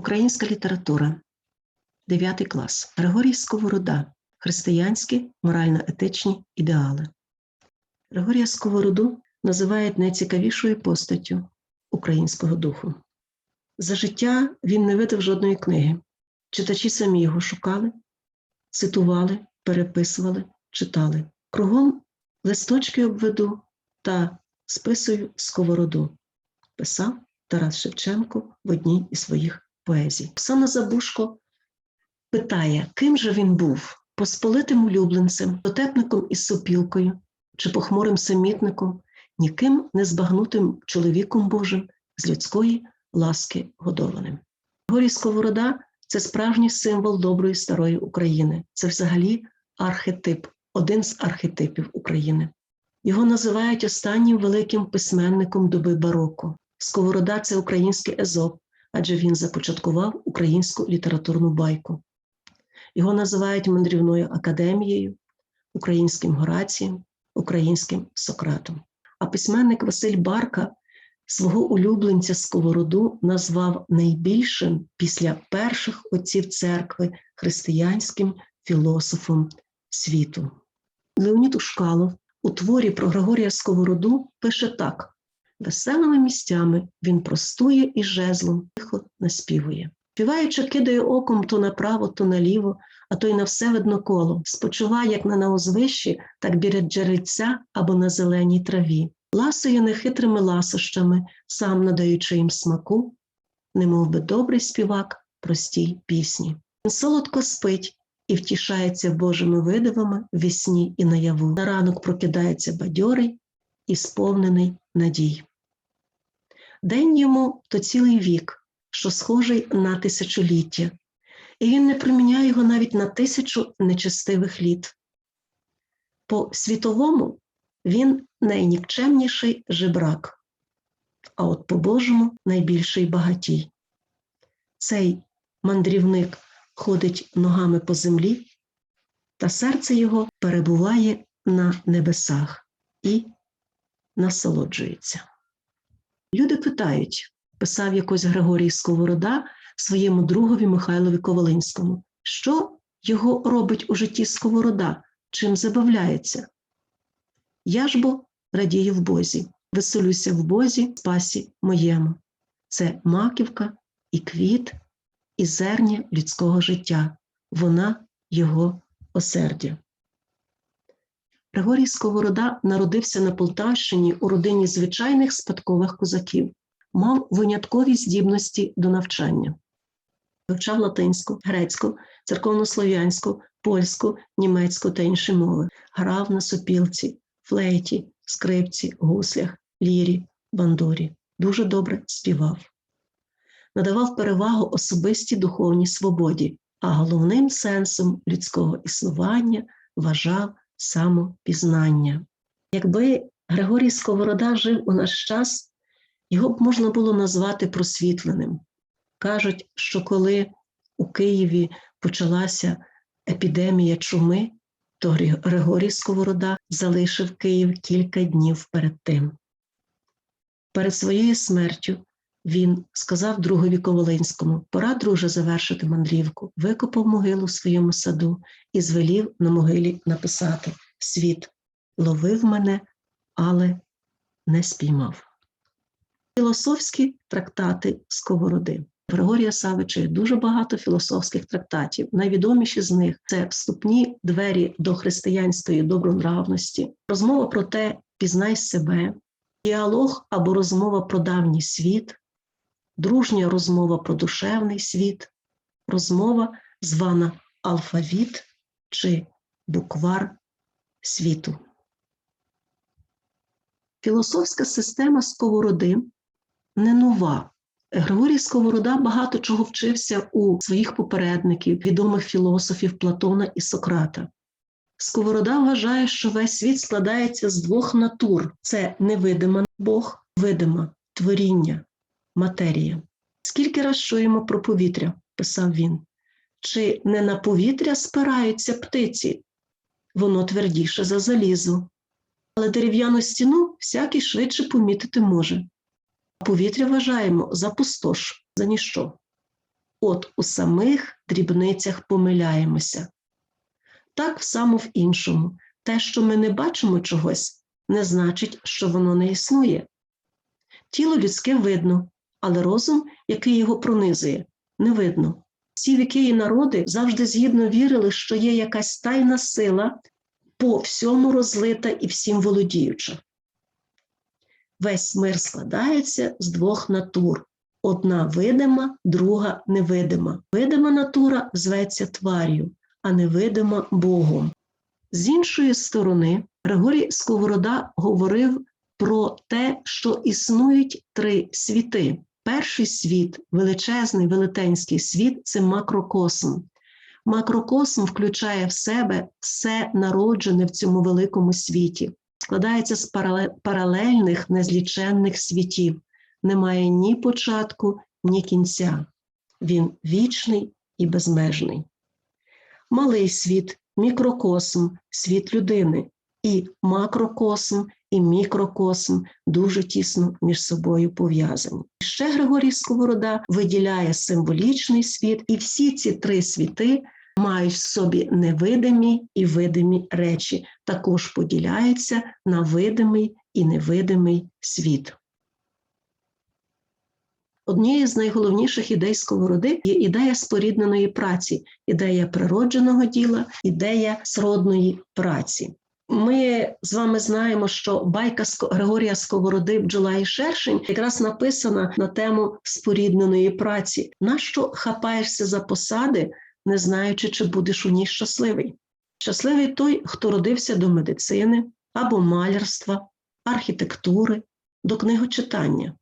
Українська література, 9 клас. Григорій Сковорода. Християнські морально-етичні ідеали. Григорія Сковороду називають найцікавішою постаттю українського духу. За життя він не видав жодної книги. Читачі самі його шукали, цитували, переписували, читали. Кругом листочки обведу та списую сковороду. Писав Тарас Шевченко в одній із своїх поезій. Оксана Забушко питає, ким же він був посполитим улюбленцем, дотепником із сопілкою чи похмурим самітником, ніким не збагнутим чоловіком Божим з людської ласки годованим. Горій Сковорода це справжній символ доброї старої України. Це взагалі архетип, один з архетипів України. Його називають останнім великим письменником доби бароко. Сковорода це український езоп, адже він започаткував українську літературну байку. Його називають мандрівною академією, українським Горацієм, українським Сократом. А письменник Василь Барка свого улюбленця Сковороду назвав найбільшим після перших отців церкви християнським філософом світу. Леонід Ушкалов у творі про Григорія Сковороду пише так: веселими місцями він простує і жезлом тихо наспівує. Співаючи, кидає оком то направо, то наліво, а то й на все видно коло, спочиває як на наозвищі, так біля джерельця або на зеленій траві, ласує нехитрими ласощами, сам надаючи їм смаку, немов би добрий співак простій пісні. Він солодко спить і втішається Божими видивами в вісні і наяву. На ранок прокидається бадьорий і сповнений надій. День йому то цілий вік що схожий на тисячоліття, і він не приміняє його навіть на тисячу нечестивих літ. По світовому він найнікчемніший жебрак, а от по-божому найбільший багатій. Цей мандрівник ходить ногами по землі, та серце його перебуває на небесах і насолоджується. Люди питають, писав якось Григорій Сковорода своєму другові Михайлові Ковалинському. Що його робить у житті Сковорода? Чим забавляється? Я ж бо радію в Бозі, веселюся в Бозі, спасі моєму. Це маківка і квіт, і зерня людського життя. Вона його осердя. Григорій Сковорода народився на Полтавщині у родині звичайних спадкових козаків мав виняткові здібності до навчання, вивчав латинську, грецьку, церковнослов'янську, польську, німецьку та інші мови, грав на сопілці, флейті, скрипці, гуслях, лірі, бандурі. Дуже добре співав. Надавав перевагу особистій духовній свободі, а головним сенсом людського існування вважав самопізнання. Якби Григорій Сковорода жив у наш час, його б можна було назвати просвітленим. Кажуть, що коли у Києві почалася епідемія чуми, то Григорій Сковорода залишив Київ кілька днів перед тим. Перед своєю смертю він сказав другові Ковалинському: пора, друже, завершити мандрівку, викопав могилу в своєму саду і звелів на могилі написати: Світ ловив мене, але не спіймав філософські трактати Сковороди. Григорія Савича є дуже багато філософських трактатів. Найвідоміші з них це вступні двері до християнської добронравності, розмова про те, пізнай себе, діалог або розмова про давній світ, дружня розмова про душевний світ, розмова, звана алфавіт чи буквар світу. Філософська система Сковороди не нова. Григорій Сковорода багато чого вчився у своїх попередників, відомих філософів Платона і Сократа. Сковорода вважає, що весь світ складається з двох натур: це невидима Бог, видима творіння, матерія. Скільки раз чуємо про повітря, писав він, чи не на повітря спираються птиці, воно твердіше за залізо, але дерев'яну стіну всякий швидше помітити може повітря вважаємо за пустош, за ніщо. от у самих дрібницях помиляємося. Так само в іншому. Те, що ми не бачимо чогось, не значить, що воно не існує. Тіло людське видно, але розум, який його пронизує, не видно. Ці віки і народи завжди згідно вірили, що є якась тайна сила по всьому розлита і всім володіюча. Весь мир складається з двох натур: одна видима, друга невидима. Видима натура зветься твар'ю, а невидима Богом. З іншої сторони, Григорій Сковорода говорив про те, що існують три світи. Перший світ, величезний велетенський світ це макрокосм. Макрокосм включає в себе все народжене в цьому великому світі, складається з паралельних незліченних світів. Немає ні початку, ні кінця. Він вічний і безмежний. Малий світ, мікрокосм, світ людини, і макрокосм, і мікрокосм дуже тісно між собою пов'язані. Ще Григорій Сковорода виділяє символічний світ, і всі ці три світи мають в собі невидимі і видимі речі, також поділяються на видимий і невидимий світ. Однією з найголовніших ідей сковороди є ідея спорідненої праці, ідея природженого діла, ідея сродної праці. Ми з вами знаємо, що байка Григорія Сковороди бджола і шершень якраз написана на тему спорідненої праці. Нащо хапаєшся за посади, не знаючи, чи будеш у ній щасливий? Щасливий той, хто родився до медицини або малярства, архітектури, до книгочитання.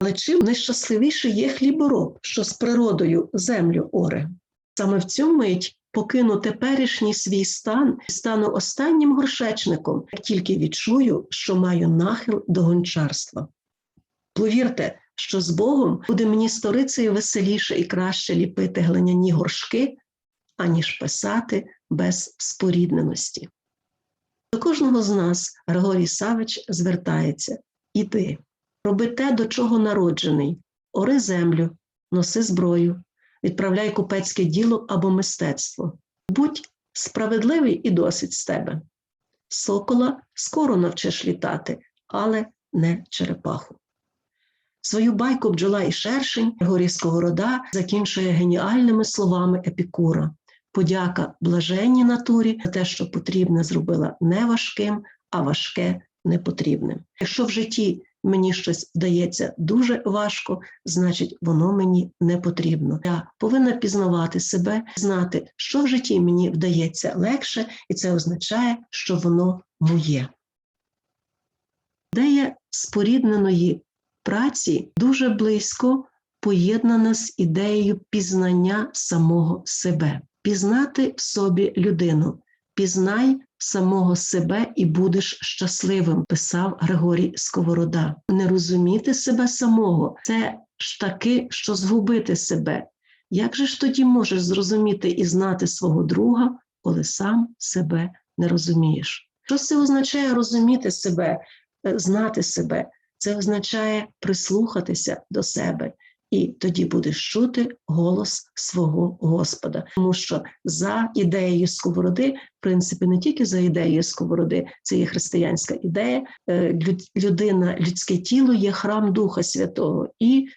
Але чим найщасливіший є хлібороб, що з природою землю оре. Саме в цю мить покину теперішній свій стан і стану останнім горшечником, як тільки відчую, що маю нахил до гончарства. Повірте, що з Богом буде мені сторицею веселіше і краще ліпити глиняні горшки, аніж писати без спорідненості. До кожного з нас Григорій Савич звертається іди, роби те, до чого народжений, ори землю, носи зброю, відправляй купецьке діло або мистецтво. Будь справедливий і досить з тебе. Сокола скоро навчиш літати, але не черепаху. Свою байку бджола і шершень Григорій Сковорода закінчує геніальними словами Епікура. Подяка блаженній натурі за те, що потрібне зробила не важким, а важке непотрібним. Якщо в житті мені щось вдається дуже важко, значить, воно мені не потрібно. Я повинна пізнавати себе, знати, що в житті мені вдається легше, і це означає, що воно моє. Ідея спорідненої праці дуже близько поєднана з ідеєю пізнання самого себе, пізнати в собі людину, пізнай самого себе і будеш щасливим, писав Григорій Сковорода. Не розуміти себе самого це ж таки, що згубити себе. Як же ж тоді можеш зрозуміти і знати свого друга, коли сам себе не розумієш? Що це означає розуміти себе, е, знати себе? Це означає прислухатися до себе, і тоді будеш чути голос свого Господа. Тому що за ідеєю сковороди, в принципі, не тільки за ідеєю сковороди, це є християнська ідея. Е, людина, людське тіло є храм Духа Святого, і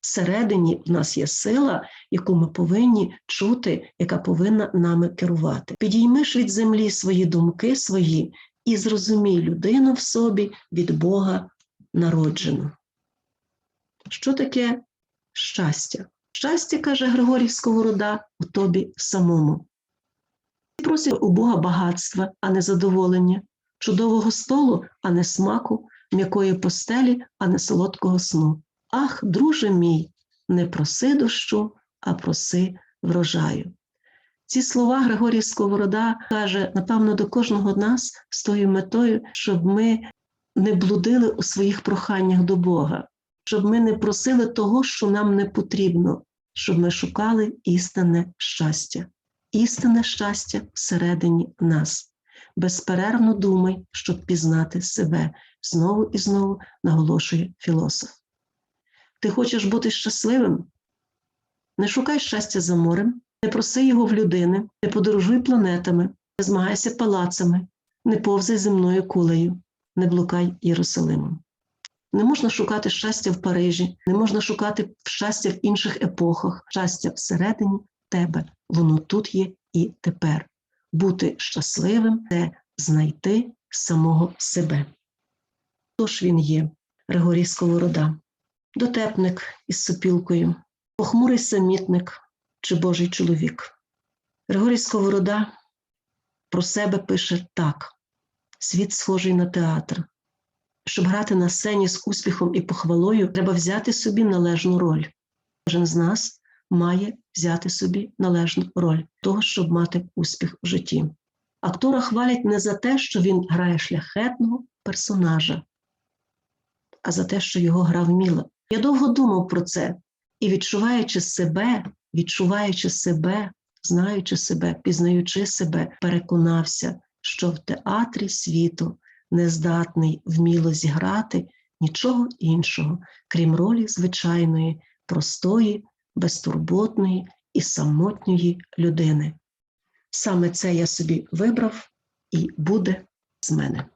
всередині в нас є сила, яку ми повинні чути, яка повинна нами керувати. Підіймиш від землі свої думки свої і зрозумій людину в собі від Бога народжену. Що таке щастя. Щастя, каже Григорій Сковорода, у тобі самому. Просить у Бога багатства, а не задоволення, чудового столу, а не смаку, м'якої постелі, а не солодкого сну. Ах, друже мій, не проси дощу, а проси врожаю. Ці слова Григорій Сковорода каже, напевно, до кожного з нас з тою метою, щоб ми не блудили у своїх проханнях до Бога, щоб ми не просили того, що нам не потрібно, щоб ми шукали істинне щастя, істинне щастя всередині нас. Безперервно думай, щоб пізнати себе, знову і знову наголошує філософ. Ти хочеш бути щасливим? Не шукай щастя за морем, не проси його в людини, не подорожуй планетами, не змагайся палацами, не повзай земною кулею, не блукай Єрусалимом. Не можна шукати щастя в Парижі, не можна шукати щастя в інших епохах, щастя всередині тебе. Воно тут є і тепер. Бути щасливим це знайти самого себе. Хто ж він є, Григорій Сковорода, дотепник із сопілкою, похмурий самітник чи Божий чоловік. Григорій Сковорода про себе пише так: світ схожий на театр. Щоб грати на сцені з успіхом і похвалою, треба взяти собі належну роль. Кожен з нас має взяти собі належну роль того, щоб мати успіх в житті. Актора хвалять не за те, що він грає шляхетного персонажа, а за те, що його гра вміла. Я довго думав про це і, відчуваючи себе, відчуваючи себе, знаючи себе, пізнаючи себе, переконався, що в театрі світу не здатний вміло зіграти нічого іншого, крім ролі звичайної, простої, безтурботної і самотньої людини. Саме це я собі вибрав і буде з мене.